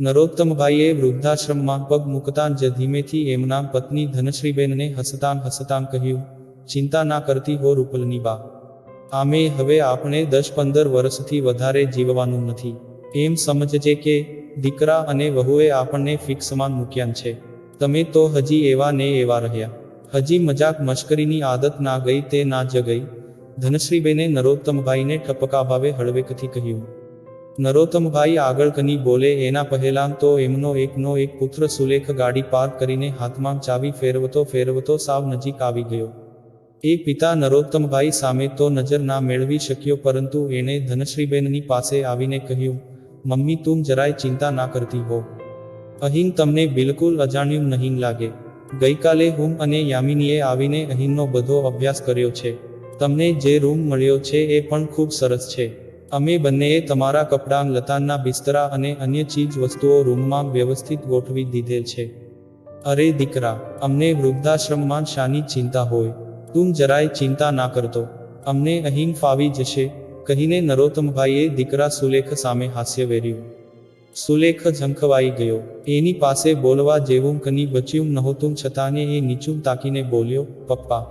નરોત્તમભાઈએ વૃદ્ધાશ્રમમાં પગ મૂકતાં જ ધીમેથી એમના પત્ની ધનશ્રીબેનને હસતાં હસતાં કહ્યું, ચિંતા ના કરતી હો રૂપલની બા. આમે હવે આપણે દસ પંદર વર્ષથી વધારે જીવવાનું નથી. એમ સમજજે કે દીકરા અને વહુએ આપણને ફિક્સમાં મૂક્યા છે. તમે તો હજી એવા ને એવા રહ્યા. હજી મજાક મશ્કરીની આદત ના ગઈ તે ના જ ગઈ. ધનશ્રીબેને નરોત્તમભાઈને ઠપકા ભાવે હળવેકથી કહ્યું નરોત્તમભાઈ આગળ કની બોલે, એના પહેલાં તો એમનો એકનો એક પુત્ર સુલેખ ગાડી પાર્ક કરીને હાથમાં ચાવી ફેરવતો ફેરવતો સાવ નજીક આવી ગયો. એ પિતા નરોત્તમભાઈ સામે તો નજર ના મેળવી શક્યો, પરંતુ એણે ધનશ્રીબેનની પાસે આવીને કહ્યું, મમ્મી, તું જરાય ચિંતા ના કરતી હો. અહીં તમને બિલકુલ અજાણ્યું નહીં લાગે. ગઈકાલે હું અને યામિનીએ આવીને અહીંનો બધો અભ્યાસ કર્યો છે. તમને જે રૂમ મળ્યો છે એ પણ ખૂબ સરસ છે. અમે બંનેએ તમારા કપડાં લતાના બિસ્તરા અને અન્ય ચીજ વસ્તુઓ રૂમમાં વ્યવસ્થિત ગોઠવી દીધેલ છે. અરે દીકરા, અમને વૃદ્ધાશ્રમમાં શાની ચિંતા હોય. તું જરાય ચિંતા ના કરતો. અમને અહીં ફાવી જશે. કહીને નરોત્તમભાઈએ દીકરા સુલેખ સામે હાસ્ય વેર્યું. સુલેખ ઝંખવાઈ ગયો. એની પાસે બોલવા જેવું કની બચ્યું નહોતું છતાંને એ નીચું તાકીને બોલ્યો, પપ્પા,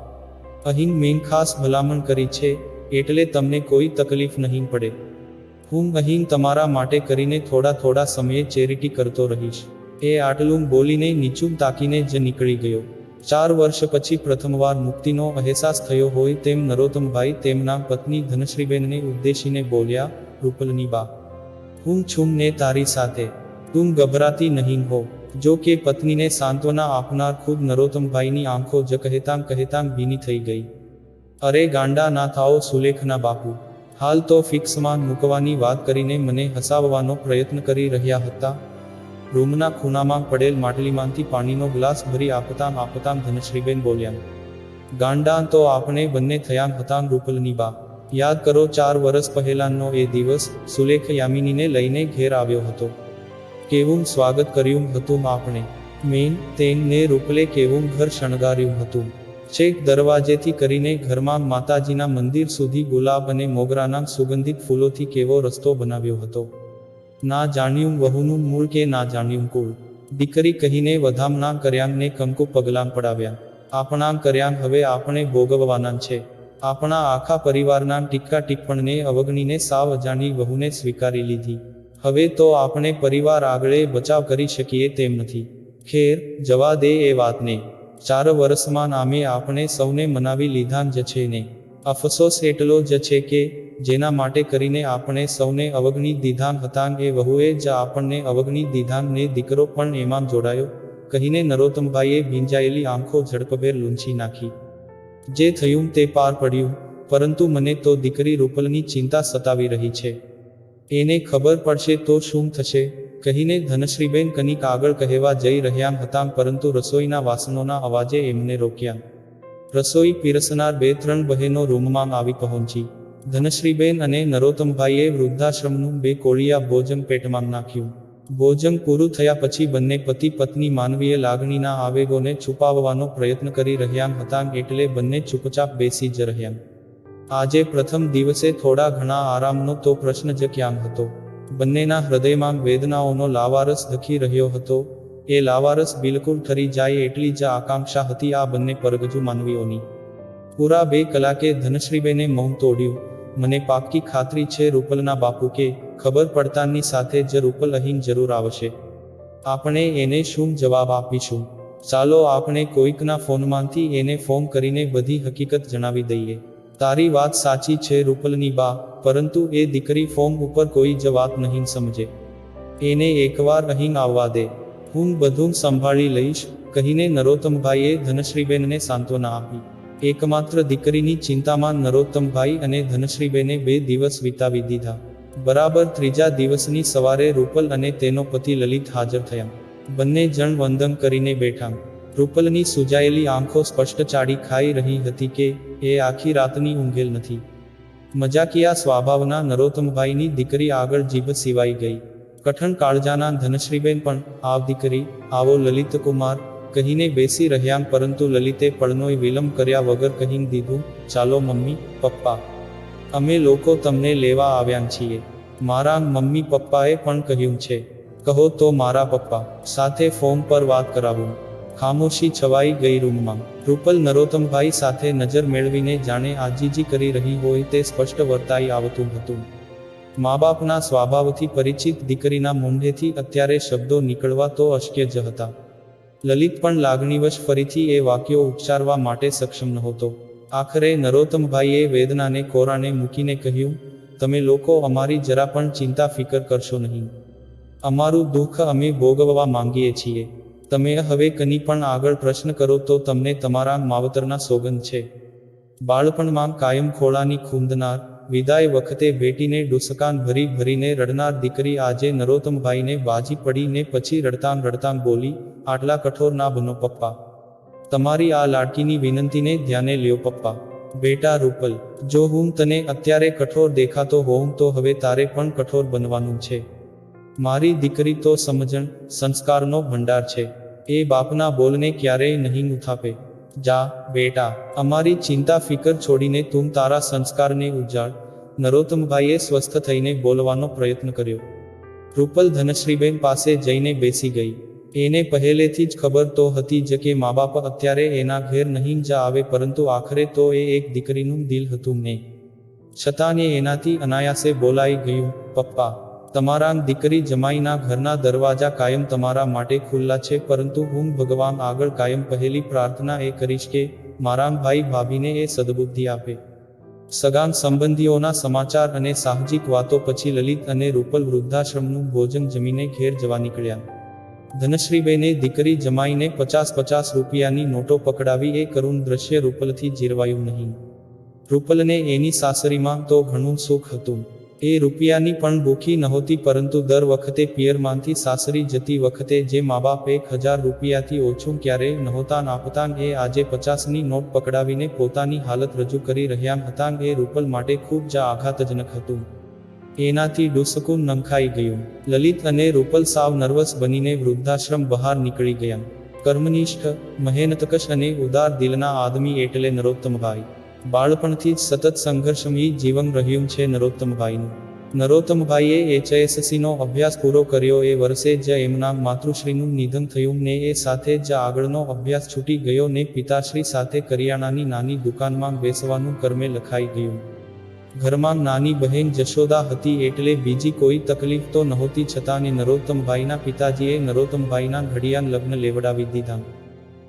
અહીં મેં ખાસ ભલામણ કરી છે. એટલે તમને કોઈ તકલીફ નહીં પડે. હું અહીં તમારા માટે કરીને થોડા થોડા સમયે ચેરિટી કરતો રહીશ. એ આટલું બોલીને નીચું તાકીને જ નીકળી ગયો. ચાર વર્ષ પછી પ્રથમવાર મુક્તિનો અહેસાસ થયો હોય તેમ નરોત્તમભાઈ તેમના પત્ની ધનશ્રીબેનને ઉદ્દેશીને બોલ્યા, રૂપલની બા, હું છું ને તારી સાથે. તું ગભરાતી નહીં હો. જો કે પત્નીને સાંત્વના આપનાર ખુદ નરોત્તમભાઈની આંખો જ કહેતાં કહેતાં ભીની થઈ ગઈ. અરે ગાંડા ના થાઓ સુલેખના બાપુ. હાલ તો ફિક્સમાં મૂકવાની વાત કરીને મને હસાવવાનો પ્રયત્ન કરી રહ્યા હતા. રૂમના ખૂણામાં પડેલ માટલીમાંથી પાણીનો ગ્લાસ ભરી આપતાં આપતાં ધનશ્રીબેન બોલ્યા, ગાંડા તો આપણે બંને થયા હતા રૂપલની બા. યાદ કરો ચાર વર્ષ પહેલાંનો એ દિવસ સુલેખ યામિનીને લઈને ઘેર આવ્યો હતો. કેવું સ્વાગત કર્યું હતું આપણે મેન તેને રૂપલે કેવું ઘર શણગાર્યું હતું. છેક દરવાજેથી કરીને ઘરમાં માતાજીના મંદિર સુધી ગુલાબ અને મોગરાના સુગંધિત ફૂલોથી કેવો રસ્તો બનાવ્યો હતો. ના જાણ્યું વહુનું મૂળ કે ના જાણ્યું કુળ. દીકરી કહીને વધામણા કર્યાંગને કંકુ પગલાં પડાવ્યા. આપણા કર્યાંગ હવે આપણે ભોગવવાના છે. આપણા આખા પરિવારના ટીકા ટિપ્પણને અવગણીને સાવ અજાણી વહુને સ્વીકારી લીધી. હવે તો આપણે પરિવાર આગળે બચાવ કરી શકીએ તેમ નથી. ખેર, જવા દે એ વાતને. ચાર વર્ષમાં નામે આપણે સૌને મનાવી લીધા જ છે ને. અફસોસ એટલો જ છે કે, જેના માટે કરીને આપણે સૌને અવગણી દીધાન હતા એ વહુએ જ આપણને અવગણી દીધાન ને દીકરો પણ એમાં જોડાયો. કહીને નરોત્તમભાઈએ ભીંજાયેલી આંખો ઝડપભેર લૂંછી નાખી. જે થયું તે પાર પડ્યું, પરંતુ મને તો દીકરી રૂપલની ચિંતા સતાવી રહી છે. એને ખબર પડશે તો શું થશે? કહીને ધનશ્રીબેન કનિક આગળ કહેવા જઈ રહ્યા હતા પરંતુ રસોઈના વાસણોના અવાજે એમને રોક્યા. રસોઈ પીરસનાર બે ત્રણ બહેનો રૂમમાં આવી પહોંચી. ધનશ્રીબેન અને નરોત્તમભાઈએ વૃદ્ધાશ્રમનું બે કોળિયા ભોજન પેટમાં નાખ્યું. ભોજન પૂરું થયા પછી બંને પતિ પત્ની માનવીય લાગણીના આવેગોને છુપાવવાનો પ્રયત્ન કરી રહ્યા હતા એટલે બંને ચૂપચાપ બેસી જ રહ્યા. આજે પ્રથમ દિવસે થોડા ઘણા આરામનો તો પ્રશ્ન જ ક્યાં હતો? બંનેના હૃદયમાં વેદનાઓનો લાવારસ ધખી રહ્યો હતો. એ લાવારસ બિલકુલ ઠરી જાય એટલી જ આકાંક્ષા હતી આ બંને પરગજુ માનવીઓની. પૂરા બે કલાકે ધનશ્રીબેને મૌન તોડ્યું. મને પાક્કી ખાતરી છે રૂપલના બાપુ કે ખબર પડતાની સાથે જ રૂપલ અહીં જરૂર આવશે. આપણે એને શું જવાબ આપીશું? ચાલો આપણે કોઈકના ફોનમાંથી એને ફોન કરીને બધી હકીકત જણાવી દઈએ. તારી વાત સાચી છે રૂપલની બા, પરંતુ એ દીકરી ફોર્મ ઉપર કોઈ જ વાત નહીં સમજે. એને એકવાર અહીં આવવા દે. હું બધું સંભાળી લઈશ, કહીને નરોત્તમભાઈએ ધનશ્રીબેનને સાંત્વના આપી. એકમાત્ર દીકરીની ચિંતામાં નરોત્તમભાઈ અને ધનશ્રીબેને બે દિવસ વિતાવી દીધા. બરાબર ત્રીજા દિવસની સવારે રૂપલ અને તેનો પતિ લલિત હાજર થયા. બંને જણ વંદન કરીને બેઠા. રૂપલની સુજાયેલી આંખો સ્પષ્ટ ચાડી ખાઈ રહી હતી કે, એ આખી રાતની ઊંઘેલ નથી. મજાકિયા સ્વભાવના નરોત્તમભાઈની દીકરી આગળ જીભ સિવાઈ ગઈ. કઠણ કાળજાના ધનશ્રીબેન પણ, આવ દીકરી, આવો લલિતકુમાર કહીને બેસી રહ્યા પરંતુ લલિતે પળનોય વિલંબ કર્યા વગર કહી દીધું, ચાલો મમ્મી, પપ્પા. અમે લોકો તમને લેવા આવ્યા છીએ. મારા મમ્મી પપ્પાએ પણ કહ્યું છે. કહો તો મારા પપ્પા. સાથે ફોન પર વાત કરાવું. ખામોશી છવાઈ ગઈ રૂમમાં. રૂપલ નરોત્તમભાઈ સાથે નજર મેળવીને જાણે આજીજી કરી રહી હોય તે સ્પષ્ટ વર્તાઈ આવતું હતું. મા બાપના સ્વભાવથી પરિચિત દીકરીના મોંઢેથી અત્યારે શબ્દો નીકળવા તો અશક્ય જ હતા. લલિત પણ લાગણીવશ ફરીથી એ વાક્યો ઉચ્ચારવા માટે સક્ષમ નહોતો. આખરે નરોત્તમભાઈએ વેદનાને કોરાને મૂકીને કહ્યું, તમે લોકો અમારી જરા પણ ચિંતા ફિકર કરશો નહીં. અમારું દુઃખ અમે ભોગવવા માંગીએ છીએ. તમે હવે કની પણ આગળ પ્રશ્ન કરો તો તમને તમારા માવતરના સોગંદ છે. બાળપણમાં કાયમ ખોળાની ખૂંદનાર, વિદાય વખતે ભેટીને ડુસકાન ભરી ભરીને રડનાર દીકરી આજે નરોત્તમભાઈને બાજી પડીને પછી રડતાં રડતાં બોલી, આટલા કઠોર ના બનો પપ્પા. તમારી આ લાડકીની વિનંતીને ધ્યાને લ્યો પપ્પા. બેટા રૂપલ, જો હું તને અત્યારે કઠોર દેખાતો હોઉં તો હવે તારે પણ કઠોર બનવાનું છે. મારી દીકરી તો સમજણ, સંસ્કારનો ભંડાર છે. એ બાપના બોલને ક્યારેય નહીં ઉથાપે. જા, બેટા, અમારી ચિંતા ફિકર છોડીને તું તારા સંસ્કારને ઉજાડ નરોત્તમભાઈએ સ્વસ્થ થઈને બોલવાનો પ્રયત્ન કર્યો. રૂપલ ધનશ્રીબેન પાસે જઈને બેસી ગઈ. એને પહેલેથી જ ખબર તો હતી જ કે મા બાપ અત્યારે એના ઘેર નહીં જ આવે પરંતુ આખરે તો એ એક દીકરીનું દિલ હતું ને. છતાં એ એનાથી અનાયાસે બોલાઈ ગયું, પપ્પા તમારા દીકરી જમાઈના ઘરના દરવાજા કાયમ તમારા માટે ખુલ્લા છે, પરંતુ હું ભગવાન આગળ કાયમ પહેલી પ્રાર્થના એ કરીશ કે, મારા ભાઈ ભાભીને એ સદબુદ્ધિ આપે. સગાન સંબંધીઓના સમાચાર અને સાહજિક વાતો પછી લલિત અને રૂપલ વૃદ્ધાશ્રમનું ભોજન જમીને ઘેર જવા નીકળ્યા. ધનશ્રીબેને દીકરી જમાઈને પચાસ પચાસ રૂપિયાની નોટો પકડાવી એ કરુણ દ્રશ્ય રૂપલથી જીરવાયું નહીં. રૂપલને એની સાસરીમાં તો ઘણું સુખ હતું. એ રૂપિયાની પણ ભૂખી નહોતી પરંતુ દર વખતે પિયરમાંથી સાસરી જતી વખતે જે મા બાપ એક હજાર રૂપિયાથી ઓછું ક્યારેય નહોતા આપતા એ આજે પચાસની નોટ પકડાવીને પોતાની હાલત રજૂ કરી રહ્યા હતા એ રૂપલ માટે ખૂબ જ આઘાતજનક હતું. એનાથી ડુસકુન નંખાઈ ગયું. લલિત અને રૂપલ સાવ નર્વસ બનીને વૃદ્ધાશ્રમ બહાર નીકળી ગયા. કર્મનિષ્ઠ, મહેનતકશ અને ઉદાર દિલના આદમી એટલે નરોત્તમભાઈ. બાળપણથી જ સતત સંઘર્ષમય જીવન રહ્યું છે નરોત્તમભાઈનું. નરોત્તમભાઈએ એચએસસીનો અભ્યાસ પૂરો કર્યો એ વર્ષે જ એમના માતૃશ્રીનું નિધન થયું ને એ સાથે જ આગળનો અભ્યાસ છૂટી ગયો ને પિતાશ્રી સાથે કરિયાણાની નાની દુકાનમાં બેસવાનું કર્મે લખાઈ ગયું. ઘરમાં નાની બહેન જશોદા હતી એટલે બીજી કોઈ તકલીફ તો નહોતી છતાં ને નરોત્તમભાઈના પિતાજીએ નરોત્તમભાઈના ઘડિયાળ લગ્ન લેવડાવી દીધા.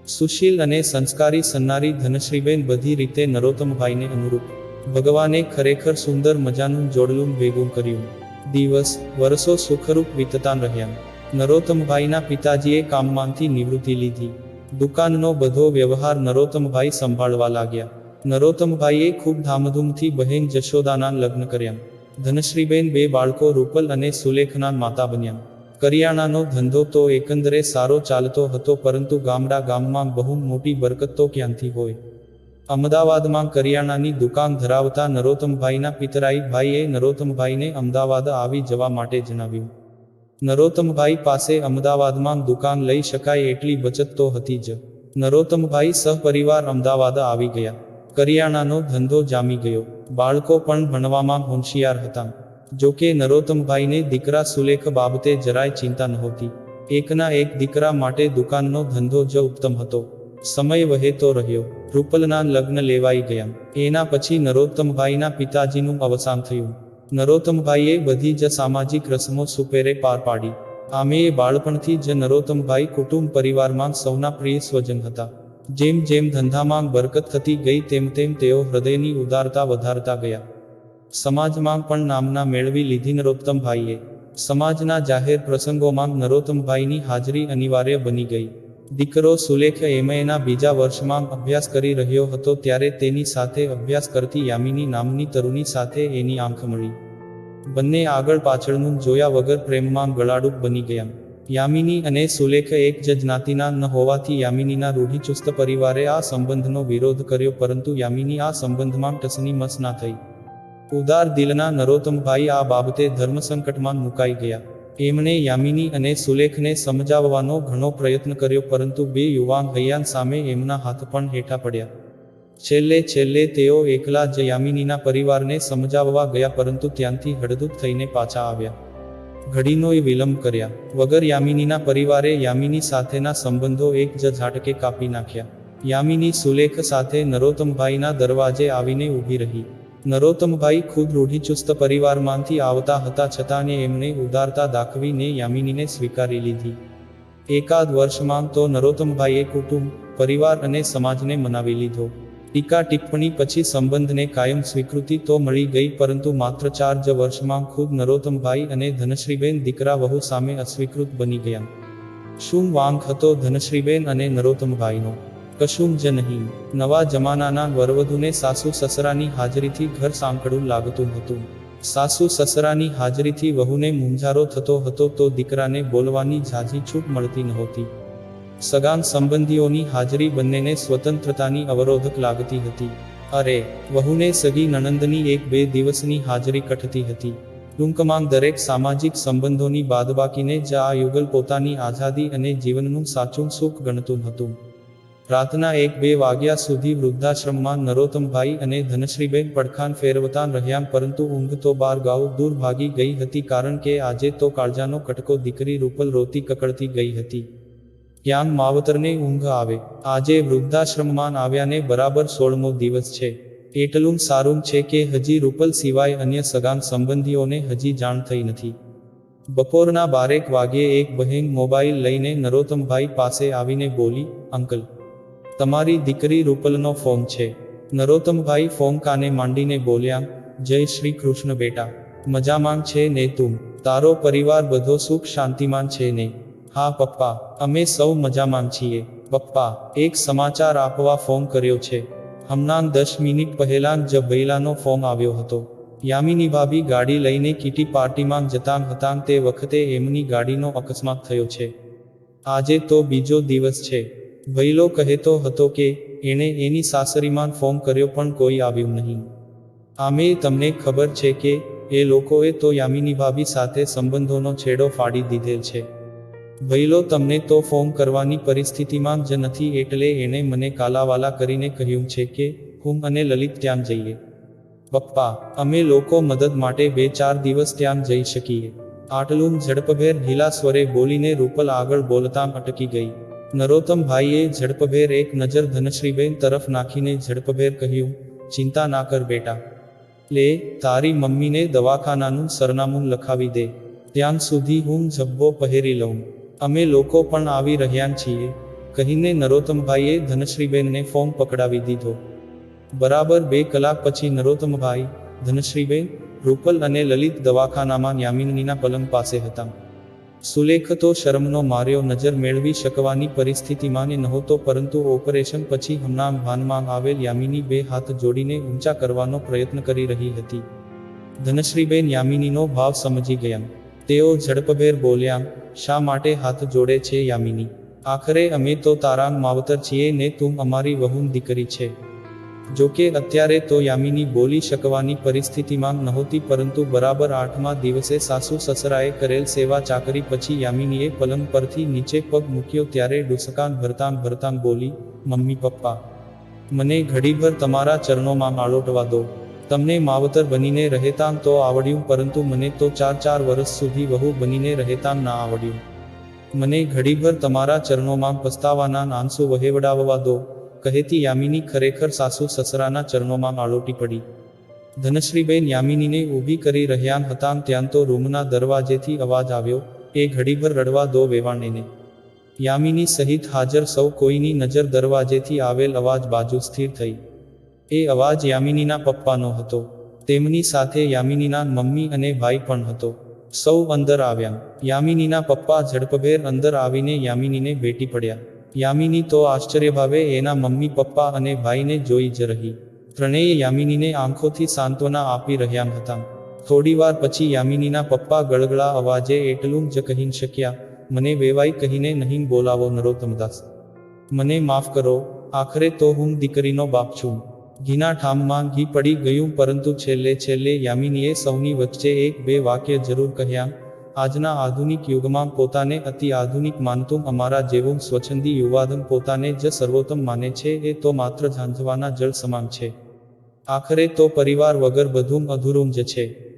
સુશીલ અને સંસ્કારી સન્નારી ધનશ્રીબેન બધી રીતે નરોત્તમભાઈને અનુરૂપ. ભગવાને ખરેખર સુંદર મજાનું જોડલું ભેગું કર્યું. દિવસ, વર્ષો સુખરૂપ વીતતા રહ્યા. નરોત્તમભાઈના પિતાજીએ કામમાંથી નિવૃત્તિ લીધી. દુકાનનો બધો વ્યવહાર નરોત્તમભાઈ સંભાળવા લાગ્યા. નરોત્તમભાઈએ ખૂબ ધામધૂમથી બહેન જશોદાના લગ્ન કર્યા. ધનશ્રીબેન બે બાળકો રૂપલ અને સુલેખના માતા બન્યા. કરિયાણાનો ધંધો તો એકંદરે સારો ચાલતો હતો પરંતુ ગામડા ગામમાં બહુ મોટી બરકત તો ક્યાંથી હોય? અમદાવાદમાં કરિયાણાની દુકાન ધરાવતા નરોત્તમભાઈના પિતરાઈભાઈએ નરોત્તમભાઈને અમદાવાદ આવી જવા માટે જણાવ્યું. નરોત્તમભાઈ પાસે અમદાવાદમાં દુકાન લઈ શકાય એટલી બચત તો હતી જ. નરોત્તમભાઈ સહપરિવાર અમદાવાદ આવી ગયા. કરિયાણાનો ધંધો જામી ગયો. બાળકો પણ ભણવામાં હોશિયાર હતા. જોકે નરોત્તમભાઈને દીકરા સુલેખ બાબતે જરાય ચિંતા નહોતી. એકના એક દીકરા માટે દુકાનનો ધંધો જ ઉત્તમ હતો. સમય વહેતો રહ્યો. રૂપલના લગ્ન લેવાઈ ગયા. એના પછી નરોત્તમભાઈના પિતાજીનું અવસાન થયું. નરોત્તમભાઈએ બધી જ સામાજિક રસમો સુપેરે પાર પાડી. આમે એ બાળપણથી જ નરોત્તમભાઈ કુટુંબ પરિવારમાં સૌના પ્રિય સ્વજન હતા. જેમ જેમ ધંધામાં બરકત થતી ગઈ તેમ તેમ તેઓ હૃદયની ઉદારતા વધારતા ગયા. સમાજમાં પણ નામના મેળવી લીધી નરોત્તમભાઈએ. સમાજના જાહેર પ્રસંગોમાં નરોત્તમભાઈની હાજરી અનિવાર્ય બની ગઈ. દીકરો સુલેખ એમએના બીજા વર્ષમાં અભ્યાસ કરી રહ્યો હતો ત્યારે તેની સાથે અભ્યાસ કરતી યામિની નામની તરુણી સાથે એની આંખ મળી. બંને આગળ પાછળનું જોયા વગર પ્રેમમાં ગળાડૂપ બની ગયા. યામિની અને સુલેખ એક જ જ્ઞાતિના ન હોવાથી યામિનીના રૂઢિચુસ્ત પરિવારે આ સંબંધનો વિરોધ કર્યો પરંતુ યામિની આ સંબંધમાં ટસની મસ ના થઈ. ઉદાર દિલના નરોત્તમભાઈ આ બાબતે ધર્મસંકટમાં મુકાઈ ગયા. એમણે યામિની અને સુલેખને સમજાવવાનો ઘણો પ્રયત્ન કર્યો પરંતુ બે યુવાન હૈયાન સામે એમના હાથ પણ હેઠા પડ્યા. છેલ્લે છેલ્લે તેઓ એકલા જ યામિનીના પરિવારને સમજાવવા ગયા પરંતુ ત્યાંથી હળદૂત થઈને પાછા આવ્યા. ઘડીનોય વિલંબ કર્યા. વગર યામિનીના પરિવારે યામિની સાથેના સંબંધો એક જ ઝાટકે કાપી નાખ્યા. યામિની સુલેખ સાથે નરોત્તમભાઈના દરવાજે આવીને ઊભી રહી. નરોત્તમભાઈ ખુદ રૂઢિચુસ્ત પરિવારમાંથી આવતા હતા છતાં એમને ઉદારતા દાખવીને યામિનીને સ્વીકારી લીધી. એકાદ વર્ષમાં તો નરોત્તમભાઈએ કુટુંબ, પરિવાર અને સમાજને મનાવી લીધો. ટીકા ટિપ્પણી પછી સંબંધને કાયમ સ્વીકૃતિ તો મળી ગઈ પરંતુ માત્ર ચાર જ વર્ષમાં ખુદ નરોત્તમભાઈ અને ધનશ્રીબેન દીકરા વહુ સામે અસ્વીકૃત બની ગયા. શું વાંક હતો ધનશ્રીબેન અને નરોત્તમભાઈનો? કશું જ નહીં. નવા જમાનાના વરવધુને સાસુ સસરાની હાજરીથી ઘર સાંકડું લાગતું હતું. સાસુ સસરાની હાજરીથી વહુને મૂંઝારો થતો હતો તો દીકરાને બોલવાની ઝાઝી છૂટ મળતી નહોતી. સગાન સંબંધીઓની હાજરી બંનેને સ્વતંત્રતાની અવરોધક લાગતી હતી. અરે, વહુને સગી નણંદની એક બે દિવસની હાજરી કઠતી હતી. ટૂંકમાં દરેક સામાજિક સંબંધોની બાદબાકીને જ આ યુગલ પોતાની આઝાદી અને જીવનનું સાચું સુખ ગણતું હતું. રાતના એક બે વાગ્યા સુધી વૃદ્ધાશ્રમમાં નરોત્તમભાઈ અને ધનશ્રીબેન પડખાન ફેરવતા રહ્યા પરંતુ ઊંઘ તો બાર ગાઉ દૂર ભાગી ગઈ હતી કારણ કે આજે તો કાળજાનો કટકો દીકરી રૂપલ રોતી કકડતી ગઈ હતી. ક્યાંક માવતરને ઊંઘ આવે. આજે વૃદ્ધાશ્રમમાં આવ્યાને બરાબર સોળમો દિવસ છે. એટલું સારું છે કે હજી રૂપલ સિવાય અન્ય સગાન સંબંધીઓને હજી જાણ થઈ નથી. બપોરના બારેક વાગ્યે એક બહેન મોબાઈલ લઈને નરોત્તમભાઈ પાસે આવીને બોલી, અંકલ તમારી દીકરી રૂપલનો ફોર્મ છે. નરોત્તમભાઈ ફોર્મ કાને માંડીને બોલ્યા, જય શ્રી કૃષ્ણ બેટા. મજામાં છે ને તું? તારો પરિવાર બધો સુખ શાંતિમાં છે ને? હા, પપ્પા, અમે સૌ મજામાં છીએ. પપ્પા, એક સમાચાર આપવા ફોન કર્યો છે. હમણાં દસ મિનિટ પહેલાં જ બૈલાનો ફોર્મ આવ્યો હતો. યામિની ભાભી ગાડી લઈને કીટી પાર્ટીમાં જતાં હતાં તે વખતે એમની ગાડીનો અકસ્માત થયો છે. આજે તો બીજો દિવસ છે. ભૈલો કહેતો હતો કે, એણે એની સાસરીમાં ફોન કર્યો પણ કોઈ આવ્યું નહીં. આમે તમને ખબર છે કે, એ લોકોએ તો યામિની ભાભી સાથે સંબંધોનો છેડો ફાડી દીધેલ છે. વૈલો તમને તો ફોન કરવાની પરિસ્થિતિમાં જ નથી એટલે એણે મને કાલાવાલા કરીને કહ્યું છે કે, હું અને લલિત ત્યાં જઈએ. પપ્પા, અમે લોકો મદદ માટે બે ચાર દિવસ ત્યાં જઈ શકીએ. આટલું ઝડપભેર ઢીલા સ્વરે બોલીને રૂપલ આગળ બોલતા અટકી ગઈ. નરોત્તમભાઈએ ઝડપભેર એક નજર ધનશ્રીબેન તરફ નાખીને ઝડપભેર કહ્યું, ચિંતા ના કર બેટા. લે, તારી મમ્મીને દવાખાનાનું સરનામું લખાવી દે. ત્યાં સુધી હું ઝબ્બો પહેરી લઉં. અમે લોકો પણ આવી રહ્યા છીએ. કહીને નરોત્તમભાઈએ ધનશ્રીબેનને ફોન પકડાવી દીધો. બરાબર બે કલાક પછી નરોત્તમભાઈ ધનશ્રીબેન, રૂપલ અને લલિત દવાખાનામાં યામિનીના પલંગ પાસે હતા. સુલેખ તો શરમનો માર્યો નજર મેળવી શકવાની પરિસ્થિતિમાં ને નહોતો પરંતુ ઓપરેશન પછી હમણાં ભાનમાં આવેલ યામિની બે હાથ જોડીને ઊંચા કરવાનો પ્રયત્ન કરી રહી હતી. ધનશ્રીબેન યામિનીનો ભાવ સમજી ગયા. તેઓ ઝડપભેર બોલ્યા, શા માટે હાથ જોડે છે યામિની? આખરે અમે તો તારાંગ માવતર છીએ ને તું અમારી વહુન દીકરી છે. જોકે અત્યારે તો યામિની બોલી શકવાની પરિસ્થિતિમાં નહોતી પરંતુ બરાબર આઠમા દિવસે સાસુ સસરાએ કરેલ સેવા ચાકરી પછી યામિનીએ પલંગ પરથી નીચે પગ મૂક્યો ત્યારે ડુસકાન ભરતાન ભરતાન બોલી, મમ્મી, પપ્પા, મને ઘડીભર તમારા ચરણોમાં આળોટવા દો. તમને માવતર બનીને રહેતાં તો આવડ્યું પરંતુ મને તો ચાર ચાર વર્ષ સુધી વહુ બનીને રહેતાં ના આવડ્યું. મને ઘડીભર તમારા ચરણોમાં પસ્તાવાના આંસુ વહેવડાવવા દો. કહેતી યામિની ખરેખર સાસુ સસરાના ચરણોમાં આળોટી પડી. ધનશ્રીબેન યામિનીને ઊભી કરી રહ્યા હતાં ત્યાં તો રૂમના દરવાજેથી અવાજ આવ્યો, એ ઘડીભર રડવા દો વેવાણેને. યામિની સહિત હાજર સૌ કોઈની નજર દરવાજેથી આવેલ અવાજ બાજુ સ્થિર થઈ. એ અવાજ યામિનીના પપ્પાનો હતો. તેમની સાથે યામિનીના મમ્મી અને ભાઈ પણ હતો. સૌ અંદર આવ્યા. યામિનીના પપ્પા ઝડપભેર અંદર આવીને યામિનીને ભેટી પડ્યા. યામિની તો આશ્ચર્યભાવે એના મમ્મી, પપ્પા અને ભાઈને જોઈ જ રહી. ત્રણેય યામિનીને આંખોથી સાંત્વના આપી રહ્યા હતા. થોડીવાર પછી યામિનીના પપ્પા ગળગળા અવાજે એટલું જ કહી શક્યા, મને વેવાઈ કહીને નહીં બોલાવો નરોત્તમદાસ. મને માફ કરો, આખરે તો હું દીકરીનો બાપ છું. ઘીના ઠામમાં ઘી પડી ગયું, પરંતુ છેલ્લે છેલ્લે યામિનીએ સૌની વચ્ચે એક, બે વાક્ય જરૂર કહ્યા આજના આધુનિક યુગમાં પોતાને અતિ આધુનિક માનતું અમારા જેવું સ્વચ્છંદી યુવાધન પોતાને જ સર્વોત્તમ માને છે, એ તો માત્ર ઝાંઝવાના જળ સમાન છે. આખરે તો પરિવાર વગર બધું અધૂરું જ છે.